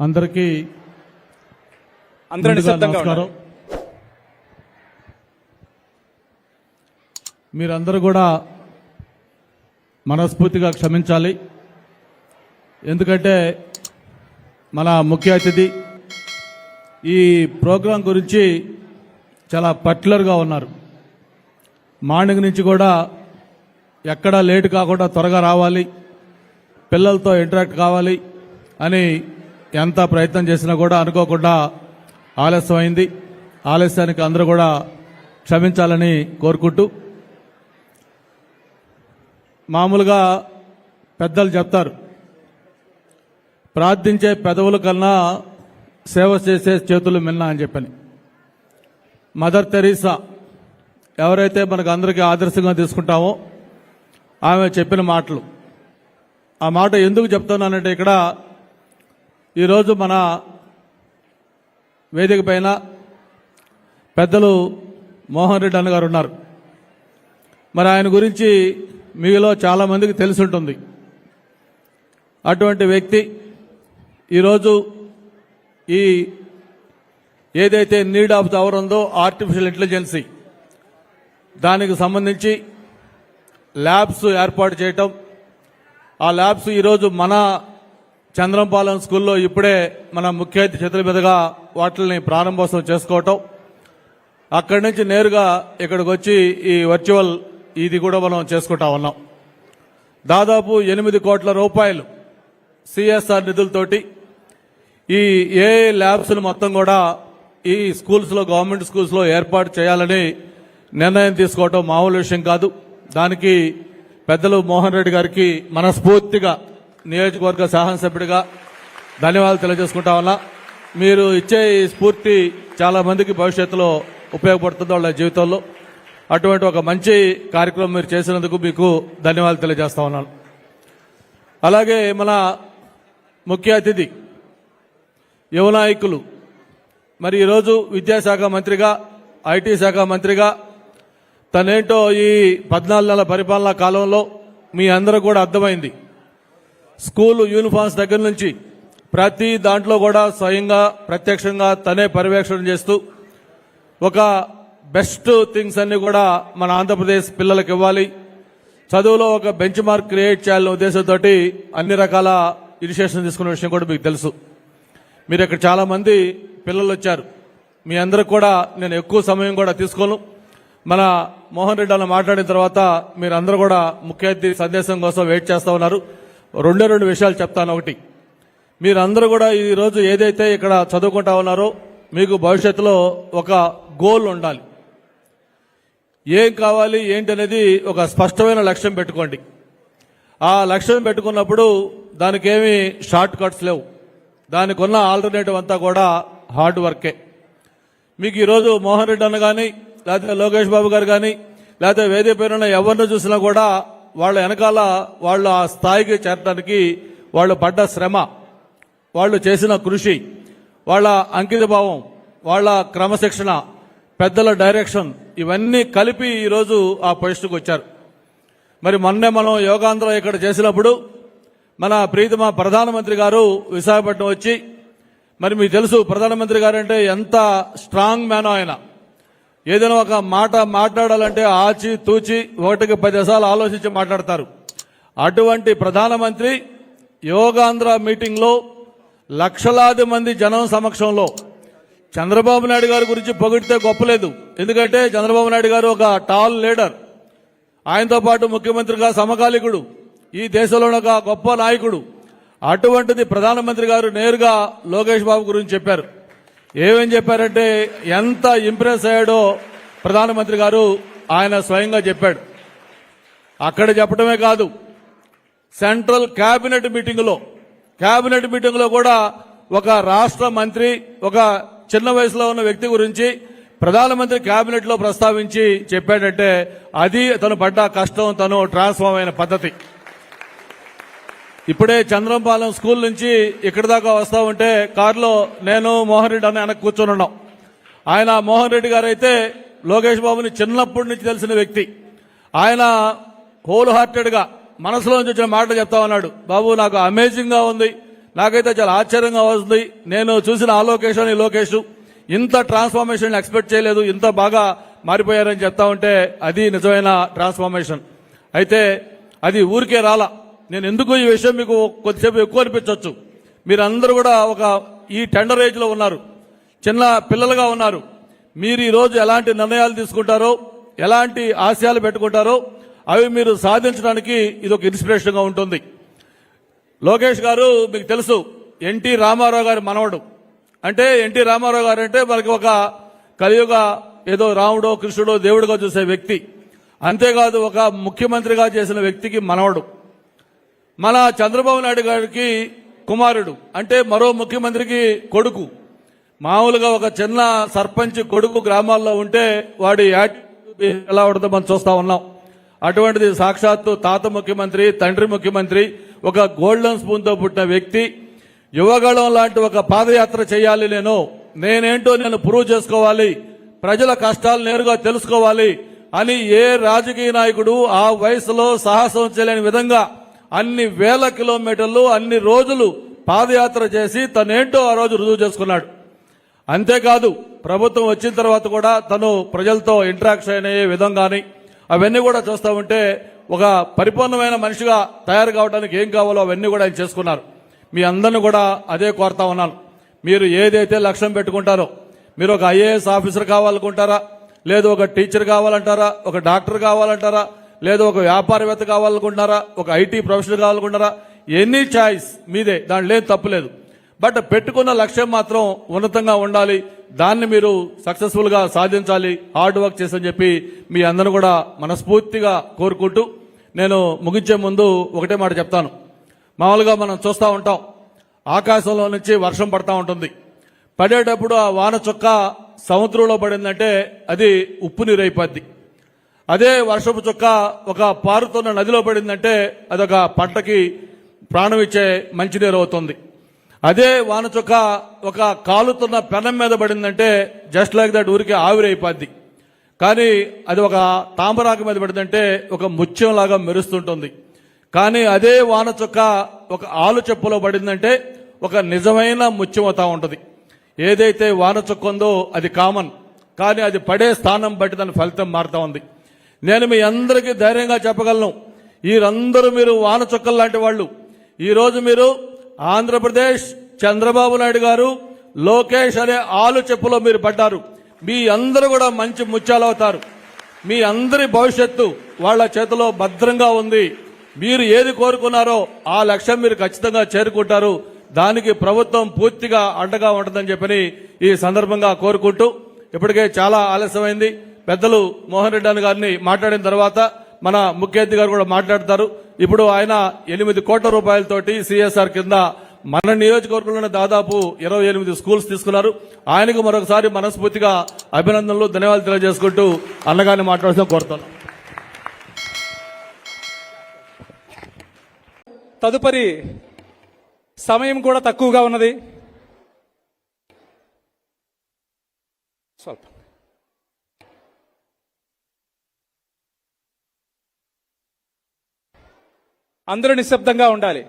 అందరికీ నమస్కారం. మీరందరూ కూడా మనస్ఫూర్తిగా క్షమించాలి. ఎందుకంటే మన ముఖ్య అతిథి ఈ ప్రోగ్రాం గురించి చాలా పర్టికులర్గా ఉన్నారు. మార్నింగ్ నుంచి కూడా ఎక్కడా లేట్ కాకుండా త్వరగా రావాలి. పిల్లలతో ఇంటరాక్ట్ కావాలి అని ఎంత ప్రయత్నం చేసినా కూడా అనుకోకుండా ఆలస్యమైంది. ఆలస్యానికి అందరూ కూడా క్షమించాలని కోరుకుంటూ మామూలుగా పెద్దలు చెప్తారు ప్రార్థించే పెదవుల కన్నా సేవ చేసే చేతులు మిన్నా అని చెప్పని. మదర్ తెరీసా ఎవరైతే మనకు అందరికీ ఆదర్శంగా తీసుకుంటామో ఆమె చెప్పిన మాటలు. ఆ మాట ఎందుకు చెప్తున్నానంటే ఇక్కడ ఈరోజు మన వేదిక పైన పెద్దలు మోహన్ రెడ్డి అన్న గారు ఉన్నారు. మరి ఆయన గురించి మీలో చాలామందికి తెలిసి ఉంటుంది. అటువంటి వ్యక్తి ఈరోజు ఈ ఏదైతే నీడ్ ఆఫ్ ద అవర్ ఉందో ఆర్టిఫిషియల్ ఇంటెలిజెన్సీ దానికి సంబంధించి ల్యాబ్స్ ఏర్పాటు చేయటం ఆ ల్యాబ్స్ ఈరోజు మన చంద్రంపాలెం స్కూల్లో ఇప్పుడే మన ముఖ్య అతిథి చేతుల మీదుగా వాటిని ప్రారంభోత్సవం చేసుకోవటం. అక్కడి నుంచి నేరుగా ఇక్కడికి వచ్చి ఈ వర్చువల్ ఇది కూడా మనం చేసుకుంటా ఉన్నాం. దాదాపు ఎనిమిది కోట్ల రూపాయలు సిఎస్ఆర్ నిధులతోటి ఈ ఏ ల్యాబ్స్ను మొత్తం కూడా ఈ స్కూల్స్లో గవర్నమెంట్ స్కూల్స్లో ఏర్పాటు చేయాలని నిర్ణయం తీసుకోవటం మామూలు విషయం కాదు. దానికి పెద్దలు మోహన్ రెడ్డి గారికి మనస్ఫూర్తిగా నియోజకవర్గ శాసనసభ్యుడిగా ధన్యవాదాలు తెలియజేసుకుంటా ఉన్నా. మీరు ఇచ్చే ఈ స్ఫూర్తి చాలా మందికి భవిష్యత్తులో ఉపయోగపడుతుంది వాళ్ళ జీవితంలో. అటువంటి ఒక మంచి కార్యక్రమం మీరు చేసినందుకు మీకు ధన్యవాదాలు తెలియజేస్తా ఉన్నాను. అలాగే మన ముఖ్య అతిథి యువ నాయకులు మరి ఈరోజు విద్యాశాఖ మంత్రిగా ఐటీ శాఖ మంత్రిగా తనేంటో ఈ పద్నాలుగు నెలల పరిపాలనా కాలంలో మీ అందరూ కూడా అర్థమైంది. స్కూల్ యూనిఫామ్స్ దగ్గర నుంచి ప్రతి దాంట్లో కూడా స్వయంగా ప్రత్యక్షంగా తనే పర్యవేక్షణ చేస్తూ ఒక బెస్ట్ థింగ్స్ అన్ని కూడా మన ఆంధ్రప్రదేశ్ పిల్లలకు ఇవ్వాలి. చదువులో ఒక బెంచ్ మార్క్ క్రియేట్ చేయాలనే ఉద్దేశంతో అన్ని రకాల ఇనిషియేషన్ తీసుకున్న విషయం కూడా మీకు తెలుసు. మీరు ఇక్కడ చాలా మంది పిల్లలు వచ్చారు. మీ అందరికి కూడా నేను ఎక్కువ సమయం కూడా తీసుకోను. మన మోహన్ రెడ్డి అన్న మాట్లాడిన తర్వాత మీరు అందరూ కూడా ముఖ్య సందేశం కోసం వెయిట్ చేస్తూ ఉన్నారు. రెండే రెండు విషయాలు చెప్తాను. ఒకటి మీరందరూ కూడా ఈరోజు ఏదైతే ఇక్కడ చదువుకుంటా ఉన్నారో మీకు భవిష్యత్తులో ఒక గోల్ ఉండాలి. ఏం కావాలి ఏంటి అనేది ఒక స్పష్టమైన లక్ష్యం పెట్టుకోండి. ఆ లక్ష్యం పెట్టుకున్నప్పుడు దానికి ఏమి షార్ట్ కట్స్ లేవు. దానికి ఉన్న ఆల్టర్నేటివ్ అంతా కూడా హార్డ్ వర్కే మీకు ఈరోజు మోహన్ రెడ్డి అన్న కానీ లేకపోతే లోకేష్ బాబు గారు కానీ లేకపోతే వేదిక పైన ఎవరిని చూసినా కూడా వాళ్ళ వెనకాల వాళ్ళు ఆ స్థాయికి చేరడానికి వాళ్ళు పడ్డ శ్రమ వాళ్ళు చేసిన కృషి వాళ్ళ అంకితభావం వాళ్ళ క్రమశిక్షణ పెద్దల డైరెక్షన్ ఇవన్నీ కలిపి ఈరోజు ఆ పొజిషన్కి వచ్చారు. మరి మొన్నే మనం యోగాంధ్ర ఇక్కడ చేసినప్పుడు మన ప్రీతమ ప్రధానమంత్రి గారు విశాఖపట్నం వచ్చి మరి మీకు తెలుసు ప్రధానమంత్రి గారు అంటే ఎంత స్ట్రాంగ్ మ్యాన్ ఆయన. ఏదైనా ఒక మాట మాట్లాడాలంటే ఆచి తూచి ఒకటికి పదిసార్లు ఆలోచించి మాట్లాడతారు. అటువంటి ప్రధానమంత్రి యోగాంధ్ర మీటింగ్లో లక్షలాది మంది జనం సమక్షంలో చంద్రబాబు నాయుడు గారి గురించి పొగిడితే గొప్పలేదు. ఎందుకంటే చంద్రబాబు నాయుడు గారు ఒక టాల్ లీడర్ ఆయనతో పాటు ముఖ్యమంత్రిగా సమకాలికుడు. ఈ దేశంలోని ఒక గొప్ప నాయకుడు. అటువంటిది ప్రధానమంత్రి గారు నేరుగా లోకేష్ బాబు గురించి చెప్పారు. ఏమేం చెప్పారంటే ఎంత ఇంప్రెస్ అయ్యాడో ప్రధానమంత్రి గారు ఆయన స్వయంగా చెప్పాడు. అక్కడ చెప్పడమే కాదు సెంట్రల్ కేబినెట్ మీటింగ్లో కేబినెట్ మీటింగ్లో కూడా ఒక రాష్ట్ర మంత్రి ఒక చిన్న వయసులో ఉన్న వ్యక్తి గురించి ప్రధానమంత్రి కేబినెట్లో ప్రస్తావించి చెప్పాడంటే అది తను పడ్డ కష్టం తను ట్రాన్స్ఫార్మ్ అయిన పద్ధతి. ఇప్పుడే చంద్రంపాలెం స్కూల్ నుంచి ఇక్కడి దాకా వస్తా ఉంటే కారులో నేను మోహన్ రెడ్డి అని వెనక్కి కూర్చొని ఉన్నాం. ఆయన మోహన్ రెడ్డి గారు అయితే లోకేష్ బాబుని చిన్నప్పటి నుంచి తెలిసిన వ్యక్తి. ఆయన హోల్ హార్టెడ్గా మనసులో నుంచి వచ్చిన మాట చెప్తా ఉన్నాడు. బాబు నాకు అమేజింగ్గా ఉంది. నాకైతే చాలా ఆశ్చర్యంగా వస్తుంది నేను చూసిన ఆ లోకేష్ ఈ లోకేష్ ఇంత ట్రాన్స్ఫార్మేషన్ ఎక్స్పెక్ట్ చేయలేదు. ఇంత బాగా మారిపోయారని చెప్తా ఉంటే అది నిజమైన ట్రాన్స్ఫార్మేషన్ అయితే అది ఊరికే రాలా. నేను ఎందుకు ఈ విషయం మీకు కొద్దిసేపు ఎక్కువ అనిపించవచ్చు? మీరందరూ కూడా ఒక ఈ టెండర్ ఏజ్లో ఉన్నారు. చిన్న పిల్లలుగా ఉన్నారు. మీరు ఈ రోజు ఎలాంటి నిర్ణయాలు తీసుకుంటారో ఎలాంటి ఆశయాలు పెట్టుకుంటారో అవి మీరు సాధించడానికి ఇది ఒక ఇన్స్పిరేషన్గా ఉంటుంది. లోకేష్ గారు మీకు తెలుసు ఎన్టీ రామారావు గారి మనవడు. అంటే ఎన్టీ రామారావు గారు అంటే మనకి ఒక కలియుగ ఏదో రాముడో కృష్ణుడో దేవుడిగా చూసే వ్యక్తి. అంతేకాదు ఒక ముఖ్యమంత్రిగా చేసిన వ్యక్తికి మనవడు. మన చంద్రబాబు నాయుడు గారికి కుమారుడు అంటే మరో ముఖ్యమంత్రికి కొడుకు. మామూలుగా ఒక చిన్న సర్పంచ్ కొడుకు గ్రామాల్లో ఉంటే వాడి యాటిట్యూడ్ ఎలా ఉంటుందో మనం చూస్తా ఉన్నాం. అటువంటిది సాక్షాత్తు తాత ముఖ్యమంత్రి తండ్రి ముఖ్యమంత్రి ఒక గోల్డెన్ స్పూన్తో పుట్టిన వ్యక్తి. యువగళం లాంటి ఒక పాదయాత్ర చేయాలి నేను. నేనేంటో నేను ప్రూవ్ చేసుకోవాలి. ప్రజల కష్టాలు నేరుగా తెలుసుకోవాలి. అని ఏ రాజకీయ నాయకుడు ఆ వయసులో సాహసం చేయలేని విధంగా అన్ని వేల కిలోమీటర్లు అన్ని రోజులు పాదయాత్ర చేసి తనేంటో ఆ రోజు రుజువు చేసుకున్నాడు. అంతేకాదు ప్రభుత్వం వచ్చిన తర్వాత కూడా తను ప్రజలతో ఇంటరాక్షన్ అయ్యే విధంగాని అవన్నీ కూడా చూస్తా ఉంటే ఒక పరిపూర్ణమైన మనిషిగా తయారు కావడానికి ఏం కావాలో అవన్నీ కూడా ఆయన చేసుకున్నారు. మీ అందరిని కూడా అదే కోరుతా ఉన్నాను. మీరు ఏదైతే లక్ష్యం పెట్టుకుంటారో మీరు ఒక ఐఏఎస్ ఆఫీసర్ కావాలనుకుంటారా లేదు ఒక టీచర్ కావాలంటారా ఒక డాక్టర్ కావాలంటారా లేదు ఒక వ్యాపారవేత్త కావాలనుకుంటున్నారా ఒక ఐటీ ప్రొఫెషనల్ కావాలనుకుంటున్నారా ఎనీ చాయిస్ మీదే దాని లేదు తప్పులేదు బట్ పెట్టుకున్న లక్ష్యం మాత్రం ఉన్నతంగా ఉండాలి దాన్ని మీరు సక్సెస్ఫుల్గా సాధించాలి హార్డ్ వర్క్ చేసని చెప్పి మీ అందరూ కూడా మనస్ఫూర్తిగా కోరుకుంటూ నేను ముగించే ముందు ఒకటే మాట చెప్తాను. మామూలుగా మనం చూస్తూ ఉంటాం ఆకాశంలో నుంచి వర్షం పడతా ఉంటుంది. పడేటప్పుడు ఆ వాన చుక్క సముద్రంలో పడిందంటే అది ఉప్పు నీరు అయిపోద్ది. అదే వర్షపు చుక్క ఒక పారుతున్న నదిలో పడిందంటే అదొక పంటకి ప్రాణం ఇచ్చే మంచినీరు అవుతుంది. అదే వాన చుక్క ఒక కాలుతున్న పెనం మీద పడిందంటే జస్ట్ లైక్ దట్ ఊరికి ఆవిరైపోద్ది కానీ అది ఒక తామరాకు మీద పడిందంటే ఒక ముత్యంలాగా మెరుస్తుంటుంది. కానీ అదే వాన చుక్క ఒక ఆలు చెప్పులో పడిందంటే ఒక నిజమైన ముత్యం అవుతా ఉంటుంది. ఏదైతే వాన చుక్క ఉందో అది కామన్. కానీ అది పడే స్థానం బట్టి దాని ఫలితం మారుతా ఉంది. నేను మీ అందరికీ ధైర్యంగా చెప్పగలను. వీరందరూ మీరు వాన చుక్కలు లాంటి వాళ్ళు. ఈరోజు మీరు ఆంధ్రప్రదేశ్ చంద్రబాబు నాయుడు గారు లోకేష్ అనే ఆలు చెప్పులో మీరు పడ్డారు. మీ అందరూ కూడా మంచి ముత్యాలు అవుతారు. మీ అందరి భవిష్యత్తు వాళ్ళ చేతిలో భద్రంగా ఉంది. మీరు ఏది కోరుకున్నారో ఆ లక్ష్యం మీరు ఖచ్చితంగా చేరుకుంటారు. దానికి ప్రభుత్వం పూర్తిగా అండగా ఉంటుందని చెప్పని ఈ సందర్భంగా కోరుకుంటూ ఇప్పటికే చాలా ఆలస్యమైంది. పెద్దలు మోహన్ రెడ్డి అని గారిని మాట్లాడిన తర్వాత మన ముఖ్య అతిథి గారు కూడా మాట్లాడతారు. ఇప్పుడు ఆయన ఎనిమిది కోట్ల రూపాయలతోటి సిఎస్ఆర్ కింద మన నియోజకవర్గంలోనే దాదాపు ఇరవై ఎనిమిది స్కూల్స్ తీసుకున్నారు. ఆయనకు మరొకసారి మనస్ఫూర్తిగా అభినందనలు ధన్యవాదాలు తెలియజేసుకుంటూ అన్నగారిని మాట్లాడుతూ కోరుతాను తదుపరి సమయం కూడా తక్కువగా ఉన్నది. స్వల్పం. అందరూ నిశ్శబ్దంగా ఉండాలి.